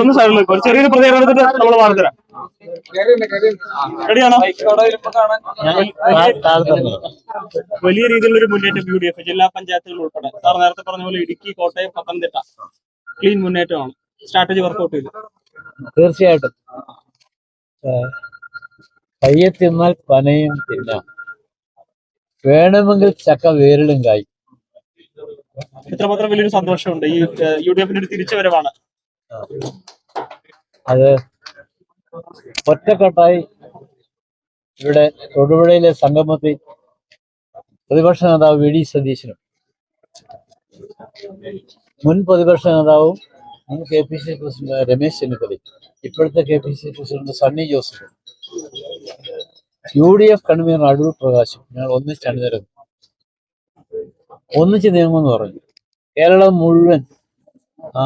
ഒന്ന് നിൽക്കും ചെറിയൊരു പ്രതികരണം എടുത്തിട്ട് നമ്മൾ റെഡിയാണോ വലിയ രീതിയിലുള്ള ഒരു മുന്നേറ്റം യു ഡി എഫ് ജില്ലാ പഞ്ചായത്തുകൾ ഉൾപ്പെടെ. സാർ നേരത്തെ പറഞ്ഞ പോലെ ഇടുക്കി കോട്ടയം പത്തനംതിട്ട. ക്ലീൻ മുന്നേറ്റമാണ്. സ്ട്രാറ്റജി വർക്ക്ഔട്ട് ചെയ്തു. തീർച്ചയായിട്ടും. കയ്യെ തിന്നാൽ പനയും തിന്നാം. വേണമെങ്കിൽ ചക്ക വേരിലും കായ്. ഇത്രമാത്രം വലിയൊരു സന്തോഷമുണ്ട്. ഈ യു ഡി എഫിന്റെ ഒരു തിരിച്ചുവരവാണ്. അത് ഒറ്റക്കെട്ടായി ഇവിടെ തൊടുപുഴയിലെ സംഗമത്തിൽ പ്രതിപക്ഷ നേതാവ് വി ഡി സതീശനും മുൻ പ്രതിപക്ഷ നേതാവും മുൻ K P C president Ramesh ചെന്നിത്തലയും ഇപ്പോഴത്തെ K P C president Sunny ജോസഫും U D F convener Adoor പ്രകാശും ഞങ്ങൾ ഒന്നിച്ച് അണിനിരന്നു ഒന്നിച്ച് നീങ്ങുമെന്ന് പറഞ്ഞു. കേരളം മുഴുവൻ ആ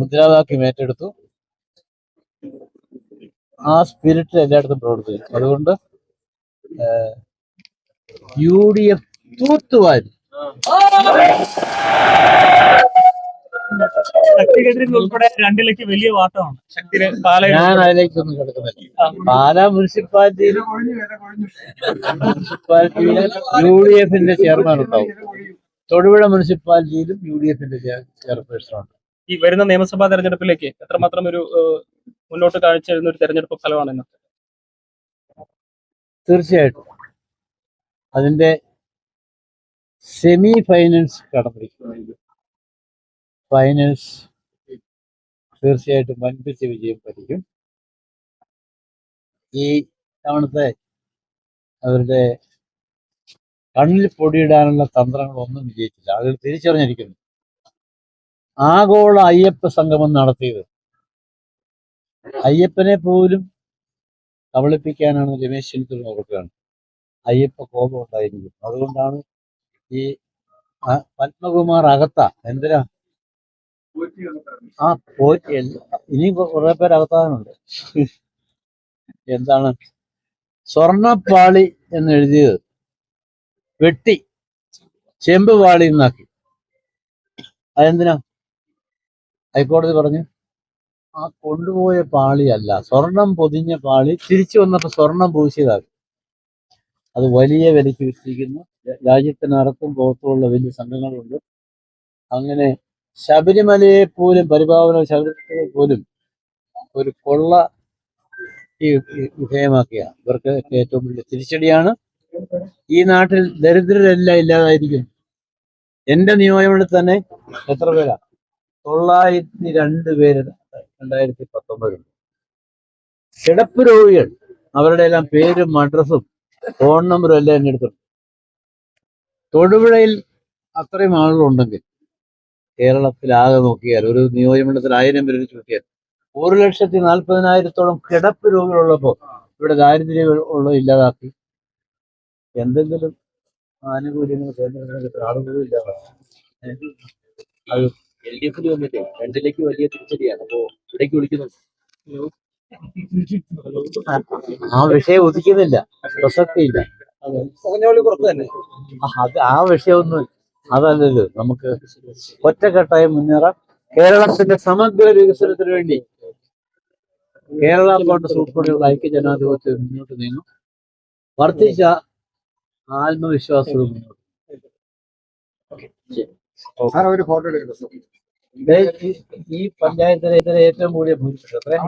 മുദ്രാവാക്യം ഏറ്റെടുത്തു. ആ സ്പിരിറ്റിൽ എല്ലായിടത്തും പ്രവർത്തിക്കും അതുകൊണ്ട് യു ഡി എഫ് തൂത്തുവാരി. ശക്തികേന്ദ്രത്തിൽ ഉൾപ്പെടെ രണ്ടിലേക്ക് വലിയ വാട്ടമാണ് ശക്തി പാലയിൽ ഞാൻ അതിലേക്കൊന്നും കിടക്കുന്നില്ല. പാലാ മുനിസിപ്പാലിറ്റിയിലും മുനിസിപ്പാലിറ്റിയിലും യു ഡി എഫിന്റെ ചെയർമാൻ ഉണ്ടാവും. തൊടുപുഴ മുനിസിപ്പാലിറ്റിയിലും യു ഡി എഫിന്റെ ചെയർപേഴ്സൺ ഉണ്ട്. ഈ വരുന്ന നിയമസഭാ തെരഞ്ഞെടുപ്പിലേക്ക് എത്രമാത്രം ഒരു മുന്നോട്ട് കാഴ്ച വരുന്ന ഒരു തെരഞ്ഞെടുപ്പ് ഫലമാണ് ഇന്ന് തീർച്ചയായിട്ടും. അതിന്റെ സെമി ഫൈനൽസ് കടന്നിരിക്കും ഫൈനൽസ് തീർച്ചയായിട്ടും വൻപിച്ച വിജയം പറ്റിക്കും ഈ തവണത്തെ അവരുടെ കണ്ണിൽ പൊടിയിടാനുള്ള തന്ത്രങ്ങളൊന്നും വിജയിച്ചില്ല. ആളുകൾ തിരിച്ചറിഞ്ഞിരിക്കുന്നു. ആഗോള അയ്യപ്പ സംഗമം നടത്തിയത്. അയ്യപ്പനെ പോലും കബളിപ്പിക്കാനാണ് രമേശ് ചെന്നിത്തല നോക്കുകയാണ് അയ്യപ്പ കോപം ഉണ്ടായിരിക്കും. അതുകൊണ്ടാണ് ഈ പത്മകുമാർ അകത്ത എന്തിനാ ആ പോയി. ഇനി കുറെ പേര് അകത്താനുണ്ട് എന്താണ്? സ്വർണപ്പാളി എന്ന് എഴുതിയത് വെട്ടി ചെമ്പ് പാളി എന്നാക്കി അതെന്തിനാ? ഹൈക്കോടതി പറഞ്ഞു ആ കൊണ്ടുപോയ പാളിയല്ല സ്വർണം പൊതിഞ്ഞ പാളി തിരിച്ചു വന്നപ്പോ സ്വർണം പൂശിയതാക്കി. അത് വലിയ വിലയ്ക്ക് വിറ്റിരിക്കുന്നു. രാജ്യത്തിനകത്തും പുറത്തുമുള്ള വലിയ സംഘങ്ങളുണ്ട്. അങ്ങനെ ശബരിമലയെ പോലും പരിപാവന ശബരിമലയെ പോലും ഒരു കൊള്ള ഈ വിധേയമാക്കിയ ഇവർക്ക് ഏറ്റവും വലിയ തിരിച്ചടിയാണ്. ഈ നാട്ടിൽ ദരിദ്രരെല്ലാം ഇല്ലാതായിരിക്കും എന്റെ നിയമനത്തിൽ തന്നെ എത്ര പേരാ? തൊള്ളായിരത്തി രണ്ട് പേര് രണ്ടായിരത്തി പത്തൊമ്പതിൽ കിടപ്പ് രോഗികൾ അവരുടെ എല്ലാം പേരും അഡ്രസ്സും ഫോൺ നമ്പറും എല്ലാം എടുത്തിട്ടുണ്ട് തൊടുപുഴയിൽ അത്രയും ആളുകളുണ്ടെങ്കിൽ കേരളത്തിലാകെ നോക്കിയാൽ ഒരു നിയോജകമണ്ഡലത്തിൽ ആയിരം പേര് ചുരുക്കിയാൽ ഒരു ലക്ഷത്തി നാൽപ്പതിനായിരത്തോളം കിടപ്പ് രോഗികളുള്ളപ്പോൾ ഇവിടെ ദാരിദ്ര്യം ഉള്ള ഇല്ലാതാക്കി. എന്തെങ്കിലും ആനുകൂല്യങ്ങൾ കേന്ദ്രത്തിന് കിട്ടുന്ന ആളുകളും ഇല്ലാതാക്കി എൽ ഡി എഫിൽ വന്നിട്ട് രണ്ടിലേക്ക് വലിയ തിരിച്ചടിയാണ്. അപ്പോ ഇവിടേക്ക് വിളിക്കുന്നു ആ വിഷയം ഉദിക്കുന്നില്ല. പ്രസക്തിയില്ല. പുറത്ത് തന്നെ. ആ, അത് ആ വിഷയമൊന്നും അതല്ലല്ലോ നമുക്ക് ഒറ്റക്കെട്ടായി മുന്നേറാം. കേരളത്തിന്റെ സമഗ്ര വികസനത്തിന് വേണ്ടി കേരള കോൺഗ്രസ് ഉൾപ്പെടെയുള്ള ഐക്യജനാധിപത്യം മുന്നോട്ട് നീങ്ങും. വർദ്ധിച്ച ആത്മവിശ്വാസവും മുന്നോട്ട് ഈ- പഞ്ചായത്തിലെ ഇതിലെ ഏറ്റവും കൂടിയ ഭൂരിപക്ഷം. എത്രയാ?